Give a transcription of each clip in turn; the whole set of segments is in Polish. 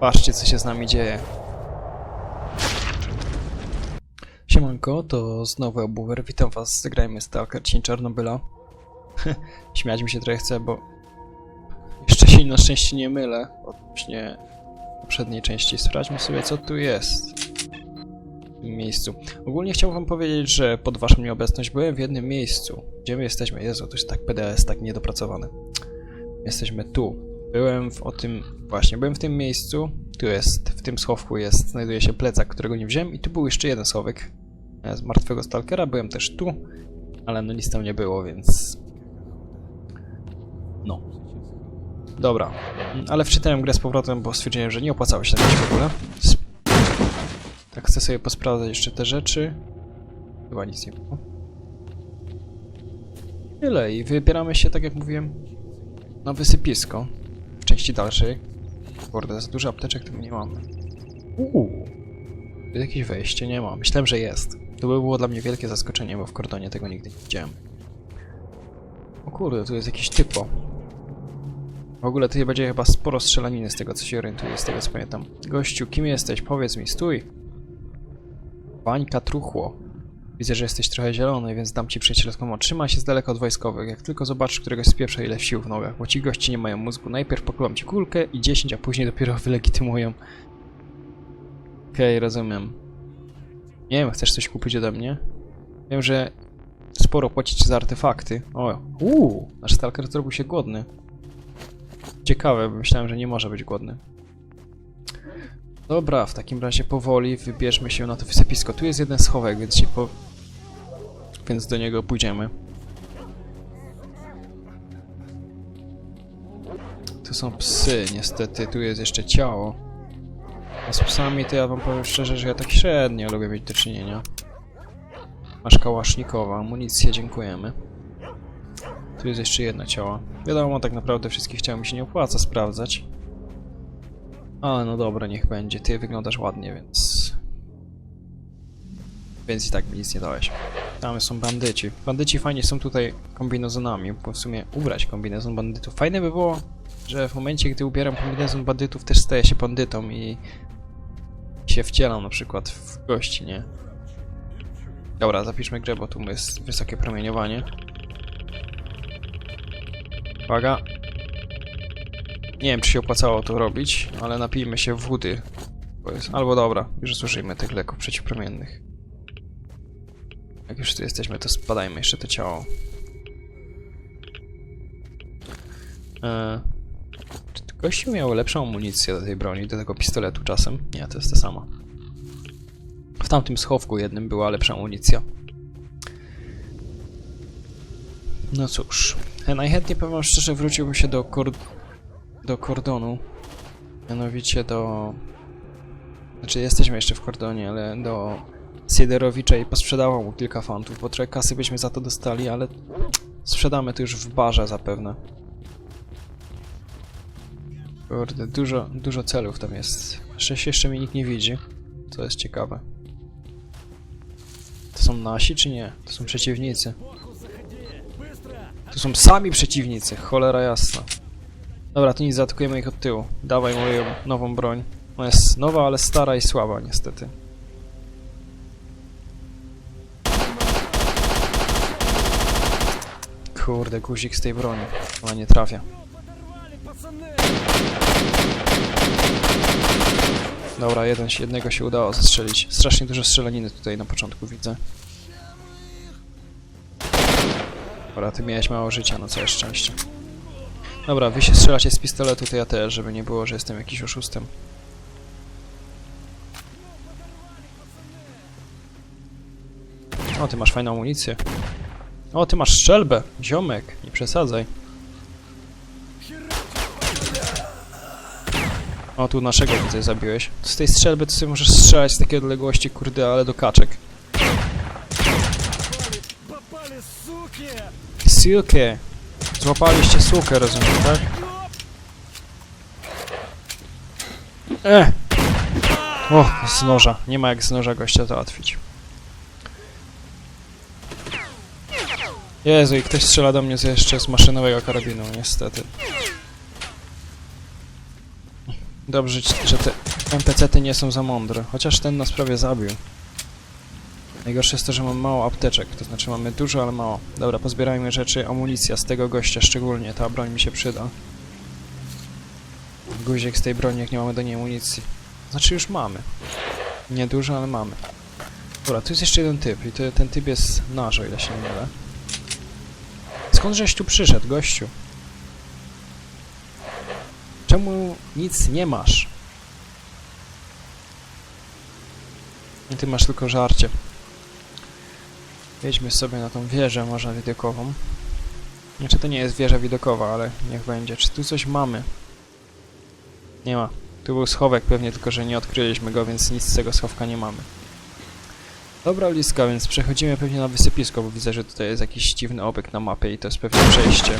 Patrzcie, co się z nami dzieje. Siemanko, to znowu Obuwer. Witam was, zagrajmy Stalker Cień Czarnobyla. Śmiać mi się trochę chce, bo jeszcze się na szczęście nie mylę odnośnie poprzedniej części. Sprawdźmy sobie, co tu jest miejscu. Ogólnie chciałbym wam powiedzieć, że pod waszą nieobecność byłem w jednym miejscu. Gdzie my jesteśmy? Jezu, to jest tak PDS, tak niedopracowane. Jesteśmy tu. Byłem w o tym... Właśnie, byłem w tym miejscu. Tu jest, w tym schowku jest, znajduje się plecak, którego nie wziąłem i tu był jeszcze jeden schowek e, z martwego stalkera. Byłem też tu, ale no nic tam nie było, więc... No. Dobra, Mm, ale wczytałem grę z powrotem, bo stwierdziłem, że nie opłacało się tak w ogóle. Tak, chcę sobie posprawdzać jeszcze te rzeczy. Chyba nic nie było. Tyle i wybieramy się, tak jak mówiłem, na wysypisko. Części dalszej. Kurde, za dużo apteczek tu nie mam. Uuu. Jakieś wejście nie ma. Myślałem, że jest. To by było dla mnie wielkie zaskoczenie, bo w kordonie tego nigdy nie widziałem. O kurde, tu jest jakiś typo. W ogóle tu będzie chyba sporo strzelaniny z tego, co się orientuję, z tego, co pamiętam. Gościu, kim jesteś? Powiedz mi, stój! Bańka truchło. Widzę, że jesteś trochę zielony, więc dam ci przyjacielską Trzymaj się z daleka od wojskowych. Jak tylko zobaczysz któregoś z pieprza, ile sił w nogach, bo ci gości nie mają mózgu. Najpierw poklą ci kulkę i 10, a później dopiero wylegitymują. Okej, rozumiem. Nie wiem, chcesz coś kupić ode mnie? Wiem, że sporo płacić za artefakty. O, uuu, nasz stalker zrobił się głodny. Ciekawe, myślałem, że nie może być głodny. Dobra, w takim razie powoli wybierzmy się na to wysypisko. Tu jest jeden schowek, więc się po... Więc do niego pójdziemy. Tu są psy, niestety. Tu jest jeszcze ciało. A z psami to ja wam powiem szczerze, że ja tak średnio lubię mieć do czynienia. Masz kałasznikowa, amunicję, dziękujemy. Tu jest jeszcze jedno ciało. Wiadomo, tak naprawdę wszystkich ciał mi się nie opłaca sprawdzać. Ale no dobra, niech będzie. Ty wyglądasz ładnie, więc... Więc i tak mi nic nie dałeś. Tam są bandyci. Bandyci fajnie są tutaj kombinezonami, bo w sumie ubrać kombinezon bandytów. Fajne by było, że w momencie, gdy ubieram kombinezon bandytów, też staję się bandytą i się wcielam na przykład w gości, nie? Dobra, zapiszmy grę, bo tu jest wysokie promieniowanie. Uwaga. Nie wiem, czy się opłacało to robić, ale napijmy się wody. Albo dobra, już zużyjmy tych leków przeciwpromiennych. Jak już tu jesteśmy, to spadajmy jeszcze to ciało. Eee, czy gościu miał lepszą amunicję do tej broni, do tego pistoletu czasem? Nie, to jest ta sama. W tamtym schowku jednym była lepsza amunicja. No cóż, najchętniej powiem szczerze wróciłbym się do kor do kordonu. Mianowicie do... Znaczy jesteśmy jeszcze w kordonie, ale do Siderowicza i posprzedawał mu kilka fantów, bo trochę kasy byśmy za to dostali, ale sprzedamy to już w barze zapewne. Kurde, dużo, dużo celów tam jest. Szczęście jeszcze mnie nikt nie widzi, co jest ciekawe. To są nasi czy nie? To są przeciwnicy. To są sami przeciwnicy, cholera jasna. Dobra, to nic, zaatakujemy ich od tyłu. Dawaj moją nową broń. Ona jest nowa, ale stara i słaba niestety. Kurde, guzik z tej broni. Ona nie trafia. Dobra, jeden, jednego się udało zastrzelić. Strasznie dużo strzelaniny tutaj na początku widzę. Dobra, ty miałeś mało życia, na całe szczęście. Dobra, wy się strzelacie z pistoletu, to ja też, żeby nie było, że jestem jakiś oszustem. O, ty masz fajną amunicję. O, ty masz strzelbę, ziomek, nie przesadzaj. O, tu naszego widzę zabiłeś. Z tej strzelby to sobie możesz strzelać z takiej odległości, kurde, ale do kaczek. Silkie! Złapaliście sukę, rozumiem, tak? E! O, z noża. Nie ma jak z noża gościa załatwić. Jezu, i ktoś strzela do mnie z jeszcze z maszynowego karabinu, niestety. Dobrze, że te NPC-ty nie są za mądre. Chociaż ten nas prawie zabił. Najgorsze jest to, że mamy mało apteczek. To znaczy mamy dużo, ale mało. Dobra, pozbierajmy rzeczy. Amunicja z tego gościa szczególnie. Ta broń mi się przyda. Guzik z tej broni, jak nie mamy do niej amunicji. Znaczy już mamy. Niedużo, ale mamy. Dobra, tu jest jeszcze jeden typ. I to, ten typ jest nasz, o ile się nie mylę. Skąd żeś tu przyszedł, gościu? Czemu nic nie masz? I ty masz tylko żarcie. Jedźmy sobie na tą wieżę może widokową. Znaczy to nie jest wieża widokowa, ale niech będzie. Czy tu coś mamy? Nie ma. Tu był schowek pewnie, tylko że nie odkryliśmy go, więc nic z tego schowka nie mamy. Dobra liska, więc przechodzimy pewnie na wysypisko, bo widzę, że tutaj jest jakiś dziwny obiekt na mapie i to jest pewnie przejście.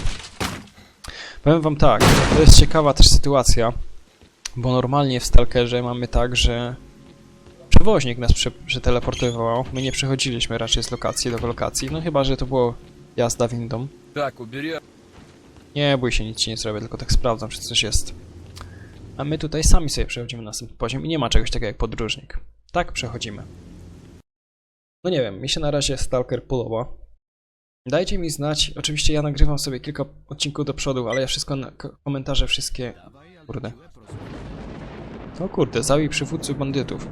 Powiem wam tak, to jest ciekawa też sytuacja, bo normalnie w Stalkerze mamy tak, że Woźnik nas przeteleportował. My nie przechodziliśmy raczej z lokacji do lokacji, no chyba, że to było jazda windą. Tak, ubieram. Nie bój się, nic ci nie zrobię, tylko tak sprawdzam, czy coś jest. A my tutaj sami sobie przechodzimy na następny poziom i nie ma czegoś takiego jak podróżnik. Tak przechodzimy. No nie wiem, mi się na razie Stalker podoba. Dajcie mi znać, oczywiście ja nagrywam sobie kilka odcinków do przodu, ale ja wszystko, na komentarze wszystkie... Kurde. O kurde, zabij przywódców bandytów.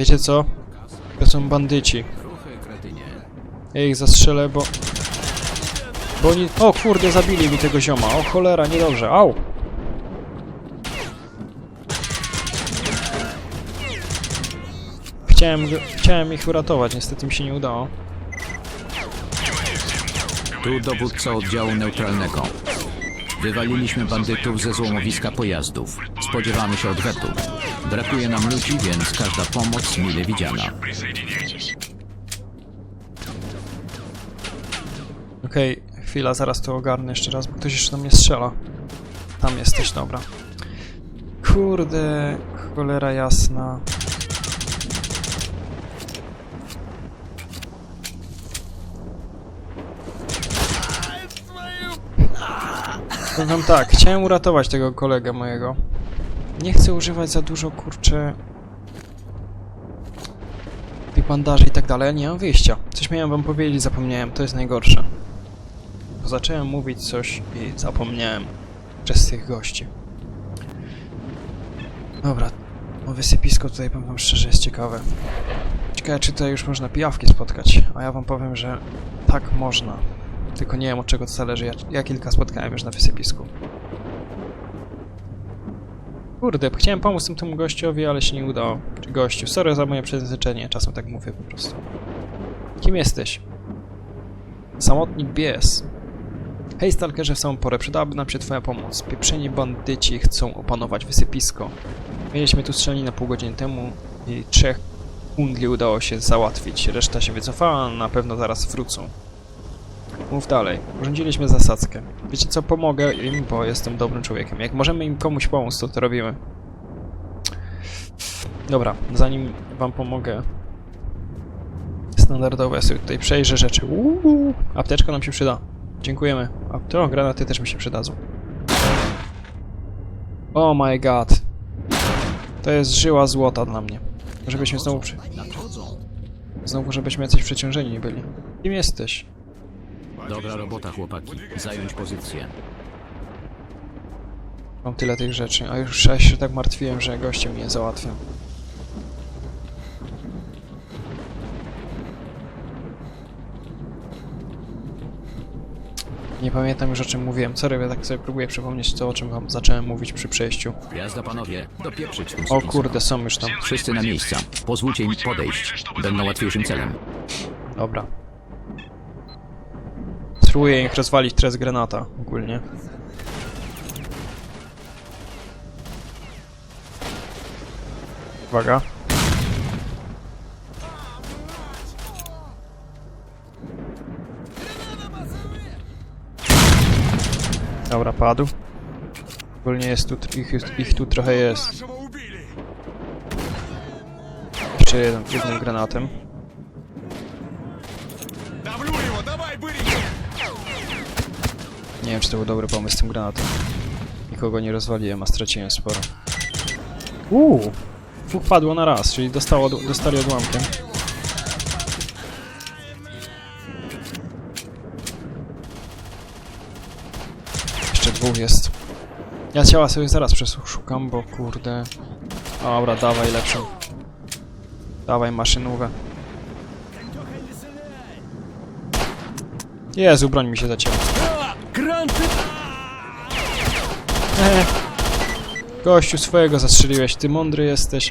Wiecie co? To są bandyci. Ja ich zastrzelę, bo... Bo oni... O kurde, zabili mi tego zioma. O cholera, niedobrze. Au! Chciałem, chciałem ich uratować, niestety mi się nie udało. Tu dowódca oddziału neutralnego. Wywaliliśmy bandytów ze złomowiska pojazdów. Spodziewamy się odwetu. Brakuje nam ludzi, więc każda pomoc mile widziana. Okej, chwila, zaraz to ogarnę jeszcze raz, bo ktoś jeszcze na mnie strzela. Tam jesteś, dobra. Kurde, cholera jasna. Powiem tak, chciałem uratować tego kolegę mojego. Nie chcę używać za dużo, kurczę... tych bandaży i tak dalej, ale nie mam wyjścia. Coś miałem wam powiedzieć, zapomniałem, to jest najgorsze. Bo zacząłem mówić coś i zapomniałem przez tych gości. Dobra, no wysypisko tutaj powiem wam szczerze jest ciekawe. Ciekawe czy tutaj już można pijawki spotkać, a ja wam powiem, że tak można. Tylko nie wiem od czego to zależy, ja, ja kilka spotkałem już na wysypisku. Kurde, chciałem pomóc tym, temu gościowi, ale się nie udało. Czy gościu, sorry za moje przejęzyczenie, czasem tak mówię po prostu. Kim jesteś? Samotnik bies. Hej stalkerze, w samą porę przydałaby nam się twoja pomoc. Pieprzeni bandyci chcą opanować wysypisko. Mieliśmy tu strzelni pół godziny temu i trzech kundli udało się załatwić. Reszta się wycofała, na pewno zaraz wrócą. Mów dalej. Urządziliśmy zasadzkę. Wiecie co, pomogę im, bo jestem dobrym człowiekiem. Jak możemy im komuś pomóc, to to robimy. Dobra, zanim wam pomogę, standardowo ja sobie tutaj przejrzę rzeczy. Uuu, apteczka nam się przyda. Dziękujemy. A to granaty też mi się przydadzą. Oh my god. To jest żyła złota dla mnie. Żebyśmy znowu przy... Znowu, żebyśmy jacyś przeciążeni byli. Kim jesteś? Dobra robota, chłopaki. Zająć pozycję. Mam tyle tych rzeczy, a już ja się tak martwiłem, że goście mnie załatwią. Nie pamiętam już o czym mówiłem. Sorry, ja tak sobie próbuję przypomnieć to, o czym wam zacząłem mówić przy przejściu. Jazda, panowie. Dopieprzyć tym O kurde, są już tam. Wszyscy na miejsca. Pozwólcie im podejść. Będą łatwiejszym celem. Dobra spróbuję ich rozwalić teraz granata ogólnie. Uwaga. Dobra, padł. Ogólnie jest tu, ich, ich tu trochę jest. Jeszcze jeden, jednym granatem. Nie wiem, czy to był dobry pomysł z tym granatem. Nikogo nie rozwaliłem, a straciłem sporo. Uuu! Dwóch padło na raz, czyli dostało, dostali odłamkiem. Jeszcze dwóch jest. Ja ciała sobie zaraz przeszukam, bo kurde... Dobra, dawaj lepszą. Dawaj maszynówę. Jezu, broń mi się zacięła. Grand Gościu swojego zastrzeliłeś, ty mądry jesteś.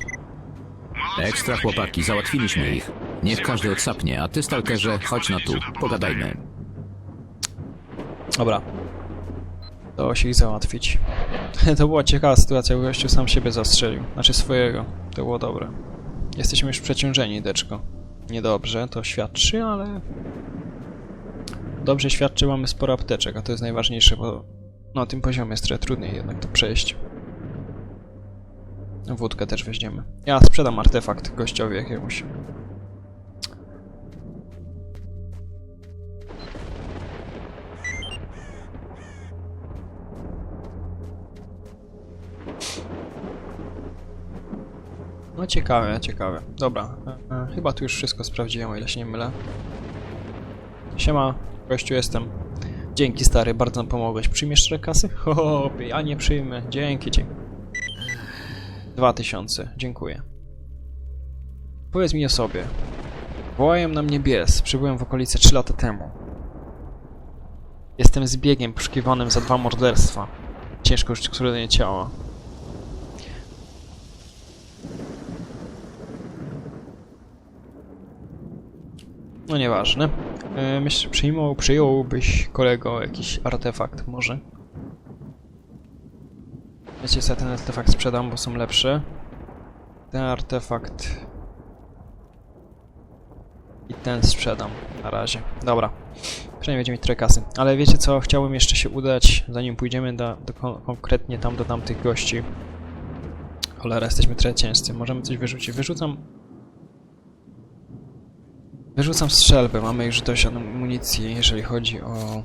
Ekstra chłopaki, załatwiliśmy ich. Niech każdy odsapnie, a ty stalkerze, chodź na tu, pogadajmy. Dobra. Dało się ich załatwić. to była ciekawa sytuacja, bo gościu sam siebie zastrzelił. Znaczy swojego. To było dobre. Jesteśmy już przeciążeni, deczko. Niedobrze to świadczy, ale Dobrze świadczy, mamy sporo apteczek, a to jest najważniejsze, bo na tym poziomie jest trochę trudniej jednak to przejść. Wódkę też weźmiemy. Ja sprzedam artefakt gościowi jakiemuś. No ciekawe, ciekawe. Dobra, e, e, chyba tu już wszystko sprawdziłem, o ile się nie mylę. Siema, gościu jestem. Dzięki stary, bardzo nam pomogłeś. Przyjmiesz trochę kasy? Ho, ja nie przyjmę. Dzięki ci. Dwa tysiące, dziękuję. Powiedz mi o sobie. Wołają na mnie bies. Przybyłem w okolice 3 lata temu. Jestem zbiegiem poszukiwanym za dwa morderstwa. Ciężko już skrócenie ciała. No nieważne. E, Myślę, przyjmował, przyjąłbyś kolego jakiś artefakt może? Wiecie co, ten artefakt sprzedam, bo są lepsze. Ten artefakt... I ten sprzedam na razie. Dobra. Przynajmniej będzie mieć trochę kasy. Ale wiecie co, chciałbym jeszcze się udać, zanim pójdziemy do, do, kon- konkretnie tam do tamtych gości. Cholera, jesteśmy trochę ciężcy. Możemy coś wyrzucić. Wyrzucam Wyrzucam strzelbę, mamy już dość amunicji, jeżeli chodzi o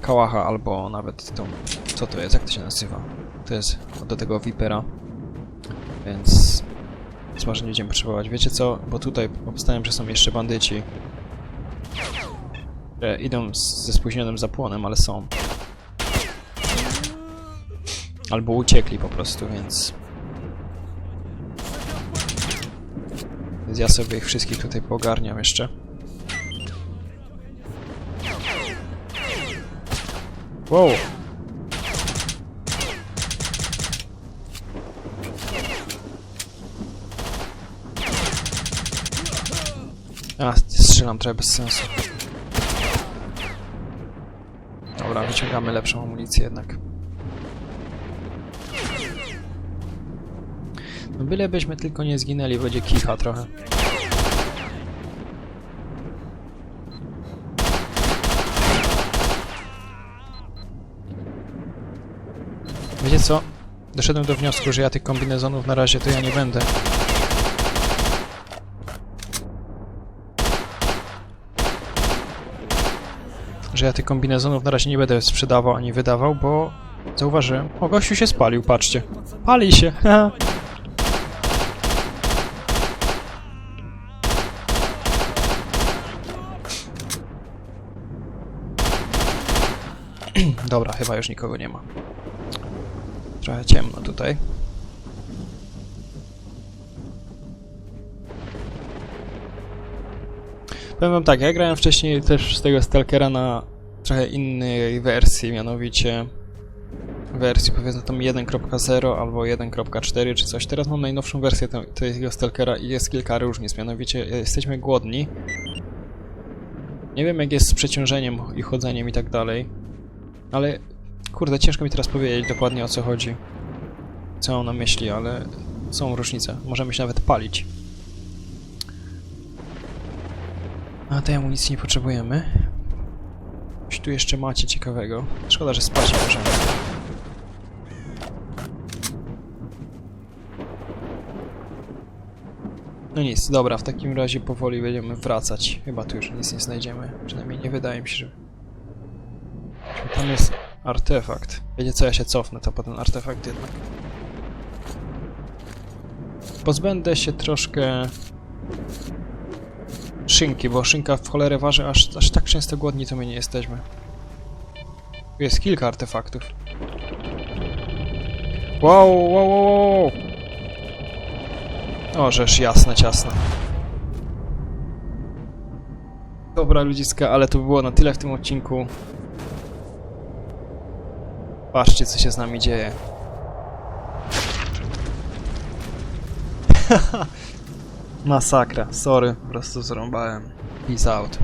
kałacha albo nawet tą... Co to jest? Jak to się nazywa? To jest do tego Vipera. Więc... Więc może nie będziemy potrzebować. Wiecie co? Bo tutaj obstałem, że są jeszcze bandyci. Idą z, ze spóźnionym zapłonem, ale są. Albo uciekli po prostu, więc... Więc ja sobie ich wszystkich tutaj pogarniam jeszcze. Wow! A, strzelam trochę bez sensu. Dobra, wyciągamy lepszą amunicję jednak. No bylebyśmy tylko nie zginęli, będzie kicha trochę. Wiecie co? Doszedłem do wniosku, że ja tych kombinezonów na razie to ja nie będę. Że ja tych kombinezonów na razie nie będę sprzedawał ani wydawał, bo zauważyłem. O, gościu się spalił, patrzcie. Pali się, Dobra, chyba już nikogo nie ma. Trochę ciemno tutaj. Powiem wam tak, ja grałem wcześniej też z tego Stalkera na trochę innej wersji, mianowicie wersji powiedzmy tam 1.0 albo 1.4 czy coś. Teraz mam najnowszą wersję te- tego Stalkera i jest kilka różnic, mianowicie e, jesteśmy głodni. Nie wiem jak jest z przeciążeniem i chodzeniem i tak dalej, ale kurde, ciężko mi teraz powiedzieć dokładnie o co chodzi. Co mam na myśli, ale są różnice. Możemy się nawet palić. A tej amunicji nie potrzebujemy. Coś tu jeszcze macie ciekawego. Szkoda, że spać nie możemy. No nic, dobra, w takim razie powoli będziemy wracać. Chyba tu już nic nie znajdziemy. Przynajmniej nie wydaje mi się, że... Tam jest artefakt. Wiecie co, ja się cofnę to po ten artefakt jednak. Pozbędę się troszkę... Szynki, bo szynka w cholerę waży, aż, aż tak często głodni to my nie jesteśmy. Tu jest kilka artefaktów. Wow, wow, wow, wow. O, żeż jasne, ciasne. Dobra, ludziska, ale to by było na tyle w tym odcinku. Patrzcie, co się z nami dzieje. Masakra, sorry, po prostu zrąbałem. Peace out.